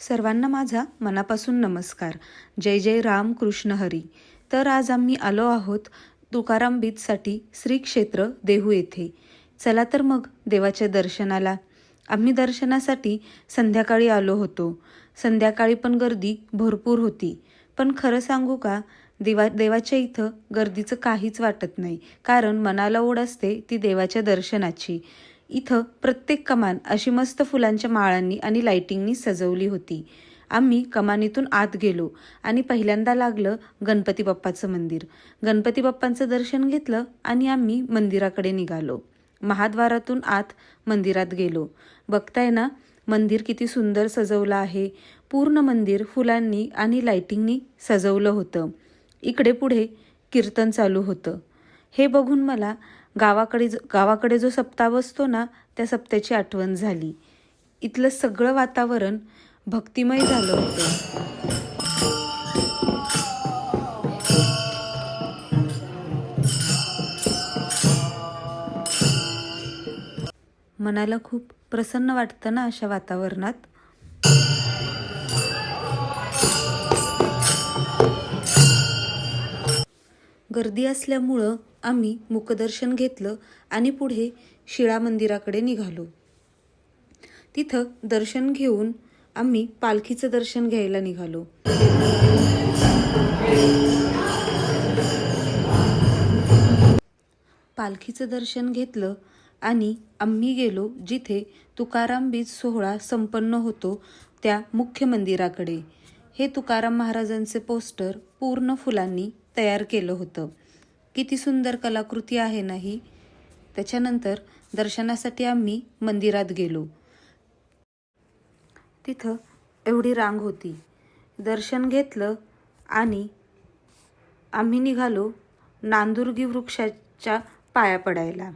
सर्वांना माझा मनापासून नमस्कार. जय जय राम कृष्ण हरी. तर आज आम्ही आलो आहोत तुकाराम बीचसाठी श्री क्षेत्र देहू येथे. चला तर मग देवाच्या दर्शनाला. आम्ही दर्शनासाठी संध्याकाळी आलो होतो. संध्याकाळी पण गर्दी भरपूर होती. पण खरं सांगू का देवा देवाच्या इथं गर्दीचं काहीच वाटत नाही. कारण मनाला ओढ असते ती देवाच्या दर्शनाची. इथं प्रत्येक कमान अशी मस्त फुलांच्या माळांनी आणि लाईटिंगनी सजवली होती. आम्ही कमानीतून आत गेलो आणि पहिल्यांदा लागलं गणपती बाप्पाचं मंदिर. गणपती बाप्पांचं दर्शन घेतलं आणि आम्ही मंदिराकडे निघालो. महाद्वारातून आत मंदिरात गेलो. बघताय ना मंदिर किती सुंदर सजवलं आहे. पूर्ण मंदिर फुलांनी आणि लाइटिंगनी सजवलं होतं. इकडे पुढे कीर्तन चालू होतं. हे बघून मला गावाकडे जो गावाकडे जो सप्ताह बसतो ना त्या सप्त्याची आठवण झाली. इथलं सगळं वातावरण भक्तिमय झालं होतं. मनाला खूप प्रसन्न वाटतं ना अशा वातावरणात? गर्दी असल्यामुळं आम्ही मुखदर्शन घेतलं आणि पुढे शिळा मंदिराकडे निघालो. तिथं दर्शन घेऊन आम्ही पालखीचं दर्शन घ्यायला निघालो. पालखीचं दर्शन घेतलं आणि आम्ही गेलो जिथे तुकाराम बीज सोहळा संपन्न होतो त्या मुख्य मंदिराकडे. हे तुकाराम महाराजांचे पोस्टर पूर्ण फुलांनी तयार केलं होतं. किती सुंदर कलाकृती आहे नाही त्याच्यानंतर दर्शनासाठी आम्ही मंदिरात गेलो. तिथं एवढी रांग होती. दर्शन घेतलं आणि आम्ही निघालो नांदुर्गी वृक्षाच्या पाया पडायला.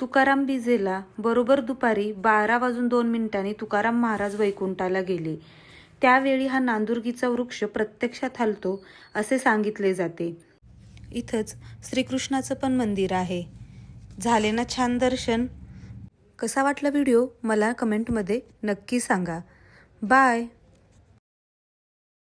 तुकाराम बिजेला बरोबर दुपारी बारा वाजून दोन मिनिटांनी तुकाराम महाराज वैकुंठाला गेले. त्यावेळी हा नांदुर्गीचा वृक्ष प्रत्यक्षात हलतो असे सांगितले जाते. इथंच श्रीकृष्णाचं पण मंदिर आहे. झाले ना छान दर्शन? कसा वाटला व्हिडिओ? मला कमेंटमध्ये नक्की सांगा. बाय!